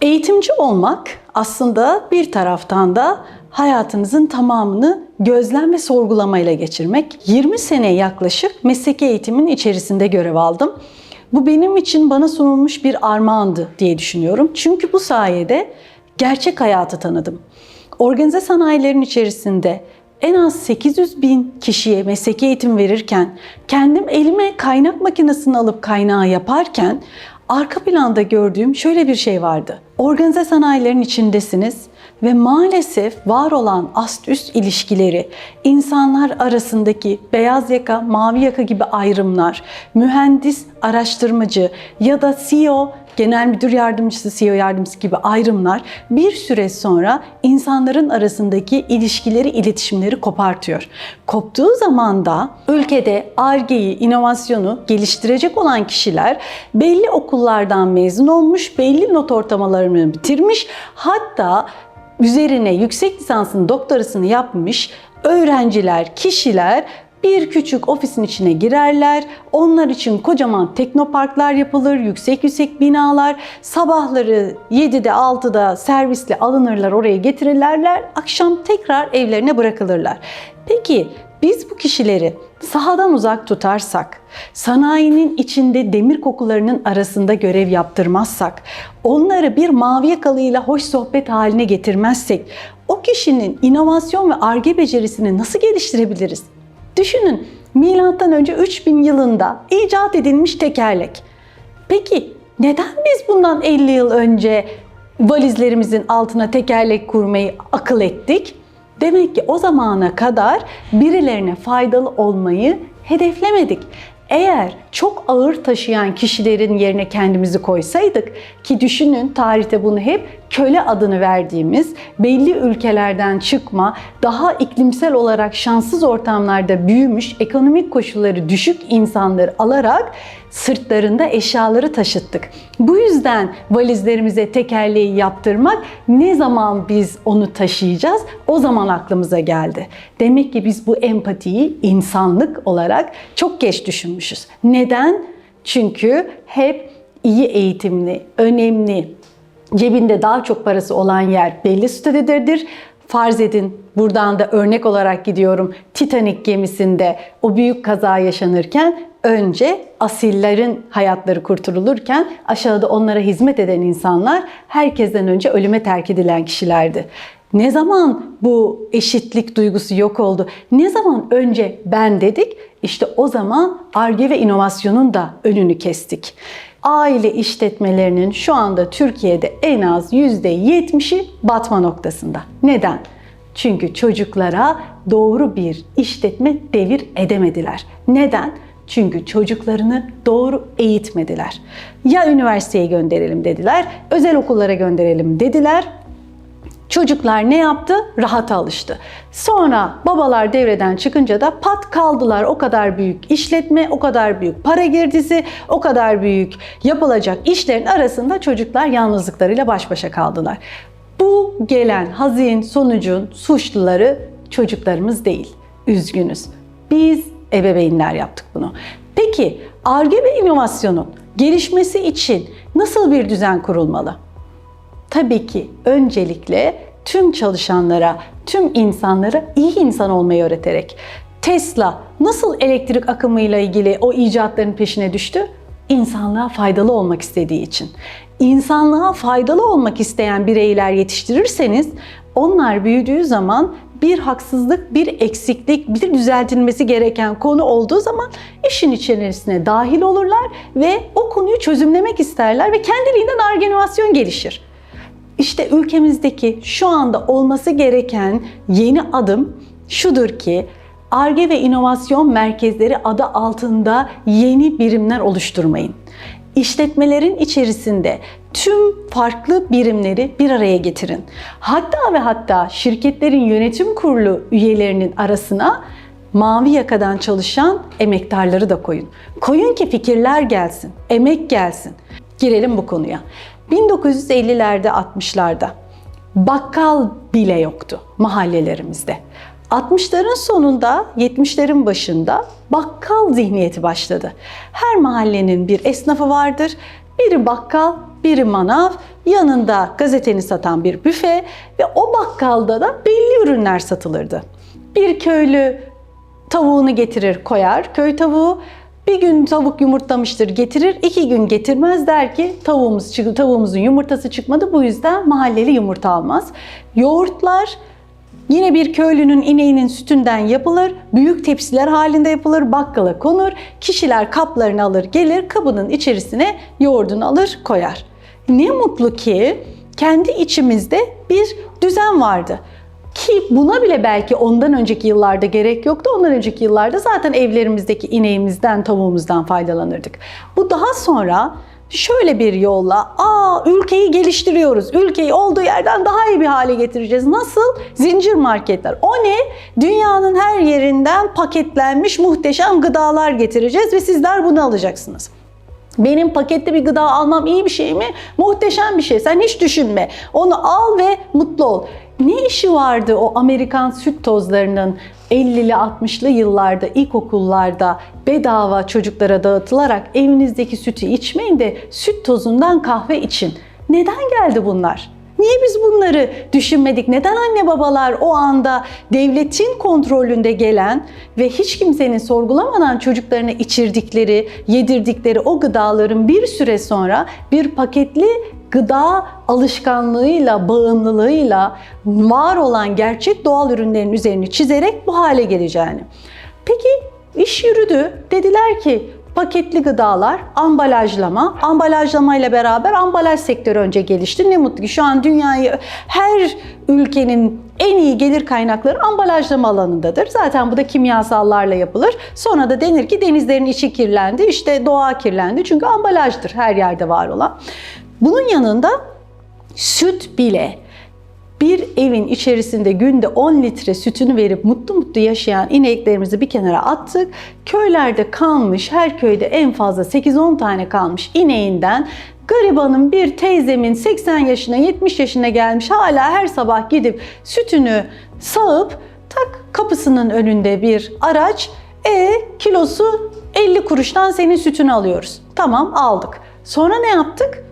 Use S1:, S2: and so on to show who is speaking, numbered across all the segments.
S1: Eğitimci olmak aslında bir taraftan da hayatınızın tamamını gözlem ve sorgulamayla geçirmek. 20 sene yaklaşık mesleki eğitimin içerisinde görev aldım. Bu benim için bana sunulmuş bir armağandı diye düşünüyorum. Çünkü bu sayede gerçek hayatı tanıdım. Organize sanayilerin içerisinde en az 800 bin kişiye mesleki eğitim verirken, kendim elime kaynak makinesini alıp kaynağı yaparken arka planda gördüğüm şöyle bir şey vardı. Organize sanayilerin içindesiniz ve maalesef var olan ast-üst ilişkileri, insanlar arasındaki beyaz yaka, mavi yaka gibi ayrımlar, mühendis, araştırmacı ya da CEO, genel müdür yardımcısı, CEO yardımcısı gibi ayrımlar bir süre sonra insanların arasındaki ilişkileri, iletişimleri kopartıyor. Koptuğu zaman da ülkede ARGE'yi, inovasyonu geliştirecek olan kişiler belli okullardan mezun olmuş, belli not ortalamalarını bitirmiş, hatta üzerine yüksek lisansın doktorasını yapmış öğrenciler, kişiler bir küçük ofisin içine girerler. Onlar için kocaman teknoparklar yapılır, yüksek yüksek binalar. Sabahları 7'de 6'da servisle alınırlar, oraya getirirlerler. Akşam tekrar evlerine bırakılırlar. Peki biz bu kişileri sahadan uzak tutarsak, sanayinin içinde demir kokularının arasında görev yaptırmazsak, onları bir mavi yakalıyla hoş sohbet haline getirmezsek, o kişinin inovasyon ve arge becerisini nasıl geliştirebiliriz? Düşünün, milattan önce 3000 yılında icat edilmiş tekerlek. Peki neden biz bundan 50 yıl önce valizlerimizin altına tekerlek kurmayı akıl ettik? Demek ki o zamana kadar birilerine faydalı olmayı hedeflemedik. Eğer çok ağır taşıyan kişilerin yerine kendimizi koysaydık ki düşünün tarihte bunu hep köle adını verdiğimiz belli ülkelerden çıkma, daha iklimsel olarak şanssız ortamlarda büyümüş, ekonomik koşulları düşük insanları alarak sırtlarında eşyaları taşıttık. Bu yüzden valizlerimize tekerleği yaptırmak ne zaman biz onu taşıyacağız o zaman aklımıza geldi. Demek ki biz bu empatiyi insanlık olarak çok geç düşünmüşüz. Neden? Çünkü hep iyi eğitimli, önemli, cebinde daha çok parası olan yer belli statüdedir. Farz edin buradan da örnek olarak gidiyorum. Titanic gemisinde o büyük kaza yaşanırken önce asillerin hayatları kurtulurken aşağıda onlara hizmet eden insanlar herkesten önce ölüme terk edilen kişilerdi. Ne zaman bu eşitlik duygusu yok oldu? Ne zaman önce ben dedik? İşte o zaman ARGE ve inovasyonun da önünü kestik. Aile işletmelerinin şu anda Türkiye'de en az %70'i batma noktasında. Neden? Çünkü çocuklara doğru bir işletme devir edemediler. Neden? Çünkü çocuklarını doğru eğitmediler. Ya üniversiteye gönderelim dediler, özel okullara gönderelim dediler. Çocuklar ne yaptı? Rahata alıştı. Sonra babalar devreden çıkınca da pat kaldılar. O kadar büyük işletme, o kadar büyük para girdisi, o kadar büyük yapılacak işlerin arasında çocuklar yalnızlıklarıyla baş başa kaldılar. Bu gelen hazin sonucun suçluları çocuklarımız değil. Üzgünüz. Biz ebeveynler yaptık bunu. Peki ARGE ve inovasyonun gelişmesi için nasıl bir düzen kurulmalı? Tabii ki öncelikle tüm çalışanlara, tüm insanlara iyi insan olmayı öğreterek. Tesla nasıl elektrik akımıyla ilgili o icatların peşine düştü? İnsanlığa faydalı olmak istediği için. İnsanlığa faydalı olmak isteyen bireyler yetiştirirseniz onlar büyüdüğü zaman bir haksızlık, bir eksiklik, bir düzeltilmesi gereken konu olduğu zaman işin içerisine dahil olurlar ve o konuyu çözümlemek isterler ve kendiliğinden argenovasyon gelişir. İşte ülkemizdeki şu anda olması gereken yeni adım şudur ki ARGE ve inovasyon merkezleri adı altında yeni birimler oluşturmayın. İşletmelerin içerisinde tüm farklı birimleri bir araya getirin. Hatta ve hatta şirketlerin yönetim kurulu üyelerinin arasına mavi yakadan çalışan emektarları da koyun. Koyun ki fikirler gelsin, emek gelsin. Girelim bu konuya. 1950'lerde 60'larda bakkal bile yoktu mahallelerimizde. 60'ların sonunda, 70'lerin başında bakkal zihniyeti başladı. Her mahallenin bir esnafı vardır, Biri bakkal, biri manav, yanında gazeteni satan bir büfe ve o bakkalda da belli ürünler satılırdı. Bir köylü tavuğunu getirir koyar, köy tavuğu. Bir gün tavuk yumurtlamıştır getirir, iki gün getirmez der ki tavuğumuz tavuğumuzun yumurtası çıkmadı bu yüzden mahalleli yumurta almaz. Yoğurtlar Yine bir köylünün ineğinin sütünden yapılır, büyük tepsiler halinde yapılır, bakkala konur, kişiler kaplarını alır gelir, kabının içerisine yoğurdunu alır koyar. Ne mutlu ki kendi içimizde bir düzen vardı. Ki buna bile belki ondan önceki yıllarda gerek yoktu. Ondan önceki yıllarda zaten evlerimizdeki ineğimizden, tavuğumuzdan faydalanırdık. Bu daha sonra şöyle bir yolla, aa ülkeyi geliştiriyoruz, ülkeyi olduğu yerden daha iyi bir hale getireceğiz. Nasıl? Zincir marketler. O ne? Dünyanın her yerinden paketlenmiş muhteşem gıdalar getireceğiz ve sizler bunu alacaksınız. Benim paketli bir gıda almam iyi bir şey mi? Muhteşem bir şey. Sen hiç düşünme. Onu al ve mutlu ol. Ne işi vardı o Amerikan süt tozlarının 50'li 60'lı yıllarda ilkokullarda bedava çocuklara dağıtılarak evinizdeki sütü içmeyin de süt tozundan kahve için. Neden geldi bunlar? Niye biz bunları düşünmedik? Neden anne babalar o anda devletin kontrolünde gelen ve hiç kimsenin sorgulamadan çocuklarına içirdikleri, yedirdikleri o gıdaların bir süre sonra bir paketli gıda alışkanlığıyla, bağımlılığıyla var olan gerçek doğal ürünlerin üzerini çizerek bu hale geleceğini. Peki iş yürüdü. Dediler ki paketli gıdalar, ambalajlama, ambalajlama ile beraber ambalaj sektörü önce gelişti. Ne mutlu ki şu an dünyayı her ülkenin en iyi gelir kaynakları ambalajlama alanındadır. Zaten bu da kimyasallarla yapılır. Sonra da denir ki denizlerin içi kirlendi, işte doğa kirlendi. Çünkü ambalajdır her yerde var olan. Bunun yanında süt bile bir evin içerisinde günde 10 litre sütünü verip mutlu mutlu yaşayan ineklerimizi bir kenara attık. Köylerde kalmış, her köyde en fazla 8-10 tane kalmış ineğinden garibanın bir teyzemin 80 yaşına 70 yaşına gelmiş hala her sabah gidip sütünü sağıp tak kapısının önünde bir araç e kilosu 50 kuruştan senin sütünü alıyoruz. Tamam aldık. Sonra ne yaptık?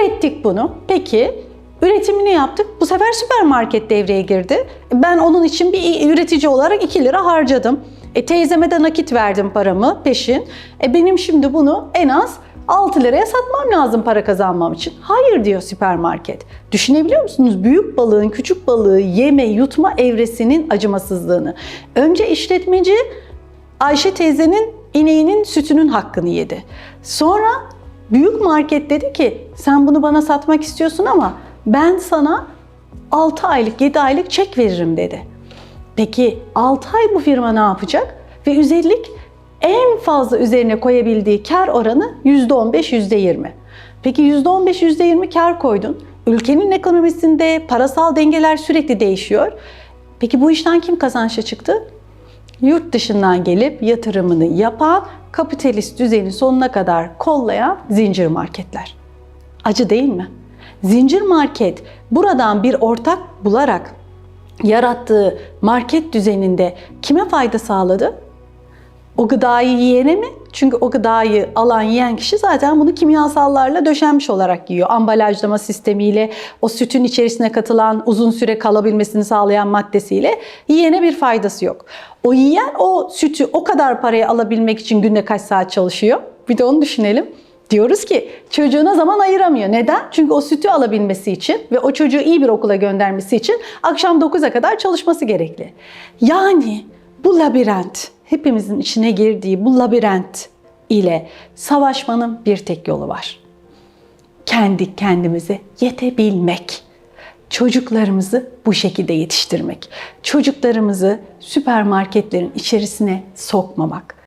S1: Ürettik bunu. Peki üretimini yaptık. Bu sefer süpermarket devreye girdi. Ben onun için bir üretici olarak 2 lira harcadım. E, teyzeme de nakit verdim paramı peşin. E, benim şimdi bunu en az 6 liraya satmam lazım para kazanmam için. Hayır diyor süpermarket. Düşünebiliyor musunuz? Büyük balığın küçük balığı yeme yutma evresinin acımasızlığını. Önce işletmeci Ayşe teyzenin ineğinin sütünün hakkını yedi. Sonra büyük market dedi ki sen bunu bana satmak istiyorsun ama ben sana 6 aylık 7 aylık çek veririm dedi. Peki 6 ay bu firma ne yapacak? Ve üzerik en fazla üzerine koyabildiği kar oranı %15, %20. Peki %15, %20 kar koydun. Ülkenin ekonomisinde parasal dengeler sürekli değişiyor. Peki bu işten kim kazançlı çıktı? Yurt dışından gelip yatırımını yapan, kapitalist düzeni sonuna kadar kollayan zincir marketler. Acı değil mi? Zincir market buradan bir ortak bularak yarattığı market düzeninde kime fayda sağladı? O gıdayı yiyene mi? Çünkü o gıdayı alan yiyen kişi zaten bunu kimyasallarla döşenmiş olarak yiyor. Ambalajlama sistemiyle, o sütün içerisine katılan uzun süre kalabilmesini sağlayan maddesiyle yiyene bir faydası yok. O yiyen o sütü o kadar paraya alabilmek için günde kaç saat çalışıyor? Bir de onu düşünelim. Diyoruz ki çocuğuna zaman ayıramıyor. Neden? Çünkü o sütü alabilmesi için ve o çocuğu iyi bir okula göndermesi için akşam 9'a kadar çalışması gerekli. Yani bu labirent, hepimizin içine girdiği bu labirent ile savaşmanın bir tek yolu var. Kendi kendimize yetebilmek. Çocuklarımızı bu şekilde yetiştirmek. Çocuklarımızı süpermarketlerin içerisine sokmamak.